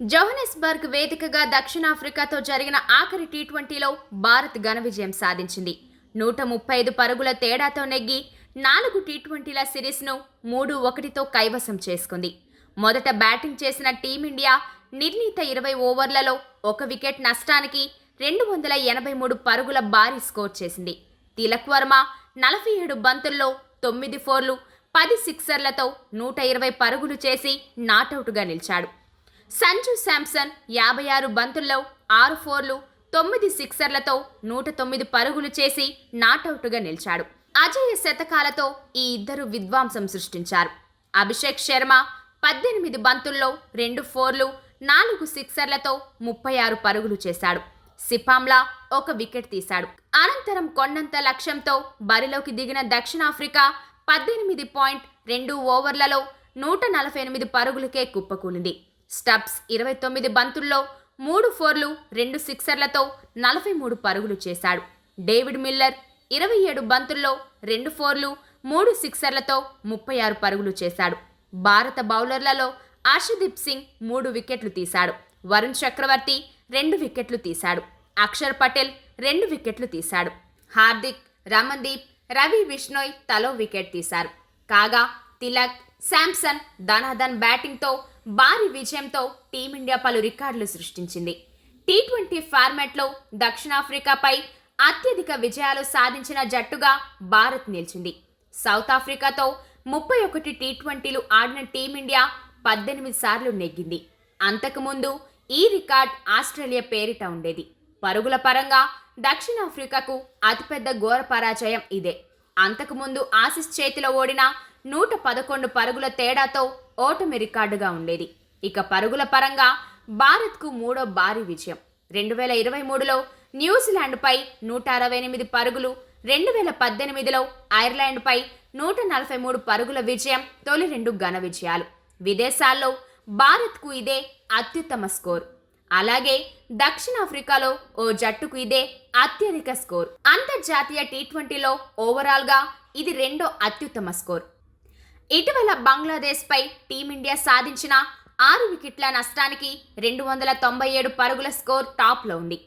జోహనెస్బర్గ్ వేదికగా దక్షిణాఫ్రికాతో జరిగిన ఆఖరి టీ ట్వంటీలో భారత్ ఘన విజయం సాధించింది. నూట ముప్పై ఐదు పరుగుల తేడాతో నెగ్గి నాలుగు టీ ట్వంటీల సిరీస్ను మూడు ఒకటితో కైవసం చేసుకుంది. మొదట బ్యాటింగ్ చేసిన టీమిండియా నిర్ణీత ఇరవై ఓవర్లలో ఒక వికెట్ నష్టానికి రెండు వందల ఎనభై మూడు పరుగుల భారీ స్కోర్ చేసింది. తిలక్ వర్మ నలభై ఏడు బంతుల్లో తొమ్మిది ఫోర్లు పది సిక్సర్లతో నూట ఇరవై పరుగులు చేసి నాటౌట్గా నిలిచాడు. సంజు శాంసన్ యాభై ఆరు బంతుల్లో ఆరు ఫోర్లు తొమ్మిది సిక్సర్లతో నూట తొమ్మిది పరుగులు చేసి నాటౌట్గా నిలిచాడు. అజయ శతకాలతో ఈ ఇద్దరు విధ్వంసం సృష్టించారు. అభిషేక్ శర్మ పద్దెనిమిది బంతుల్లో రెండు ఫోర్లు నాలుగు సిక్సర్లతో ముప్పై ఆరు పరుగులు చేశాడు. సిపాంలా ఒక వికెట్ తీశాడు. అనంతరం కొండంత లక్ష్యంతో బరిలోకి దిగిన దక్షిణాఫ్రికా పద్దెనిమిది పాయింట్ రెండు ఓవర్లలో నూట నలభై ఎనిమిది పరుగులకే కుప్పకూలింది. స్టబ్స్ ఇరవై తొమ్మిది బంతుల్లో మూడు ఫోర్లు రెండు సిక్సర్లతో నలభై మూడు పరుగులు చేశాడు. డేవిడ్ మిల్లర్ ఇరవై ఏడు బంతుల్లో రెండు ఫోర్లు మూడు సిక్సర్లతో ముప్పై ఆరు పరుగులు చేశాడు. భారత బౌలర్లలో హర్షదీప్ సింగ్ మూడు వికెట్లు తీశాడు. వరుణ్ చక్రవర్తి రెండు వికెట్లు తీశాడు. అక్షర్ పటేల్ రెండు వికెట్లు తీశాడు. హార్దిక్ రమన్దీప్ రవి విష్ణోయ్ తలో వికెట్ తీశారు. కాగా తిలక్ శాంసన్ ధనాధన్ బ్యాటింగ్తో భారీ విజయంతో టీమిండియా పలు రికార్డులు సృష్టించింది. టీ ట్వంటీ ఫార్మాట్లో దక్షిణాఫ్రికాపై అత్యధిక విజయాలు సాధించిన జట్టుగా భారత్ నిలిచింది. సౌత్ ఆఫ్రికాతో ముప్పై ఒకటి టీ ట్వంటీలు ఆడిన టీమిండియా పద్దెనిమిది సార్లు నెగ్గింది. అంతకుముందు ఈ రికార్డ్ ఆస్ట్రేలియా పేరిట ఉండేది. పరుగుల పరంగా దక్షిణాఫ్రికాకు అతిపెద్ద ఘోర పరాజయం ఇదే. అంతకుముందు ఆసిస్ చేతిలో ఓడిన నూట పదకొండు పరుగుల తేడాతో ఓటమి రికార్డుగా ఉండేది. ఇక పరుగుల పరంగా భారత్కు మూడో భారీ విజయం. రెండు వేల ఇరవై మూడులో న్యూజిలాండ్పై నూట అరవై ఎనిమిది పరుగులు రెండు వేల పద్దెనిమిదిలో ఐర్లాండ్పై నూట నలభై మూడు పరుగుల విజయం తొలి రెండు ఘన విజయాలు. విదేశాల్లో భారత్కు ఇదే అత్యుత్తమ స్కోర్. అలాగే దక్షిణాఫ్రికాలో ఓ జట్టుకు ఇదే అత్యధిక స్కోర్. అంతర్జాతీయ టీ ట్వంటీలో ఓవరాల్గా ఇది రెండో అత్యుత్తమ స్కోర్. ఇటీవల బంగ్లాదేశ్పై టీమిండియా సాధించిన ఆరు వికెట్ల నష్టానికి రెండు వందల తొంభై ఏడు పరుగుల స్కోర్ టాప్లో ఉంది.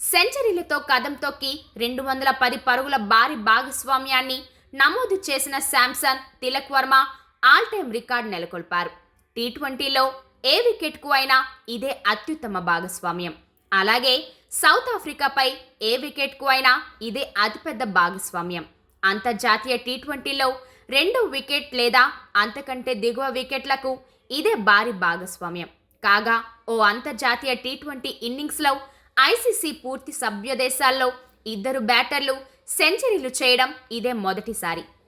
సెంచరీలతో కదం తొక్కి రెండు వందల పది పరుగుల భారీ భాగస్వామ్యాన్ని నమోదు చేసిన Samson Tilak Varma all time record నెలకొల్పారు. టీ ట్వంటీలో ఏ వికెట్కు అయినా ఇదే అత్యుత్తమ భాగస్వామ్యం. అలాగే సౌత్ ఆఫ్రికాపై ఏ వికెట్కు అయినా ఇదే అతిపెద్ద భాగస్వామ్యం. అంతర్జాతీయ టీ ట్వంటీలో రెండు వికెట్ లేదా అంతకంటే దిగువ వికెట్లకు ఇదే భారీ భాగస్వామ్యం. కాగా ఓ అంతర్జాతీయ టీ ట్వంటీ ఇన్నింగ్స్లో ఐసీసీ పూర్తి సభ్య దేశాల్లో ఇద్దరు బ్యాటర్లు సెంచరీలు చేయడం ఇదే మొదటిసారి.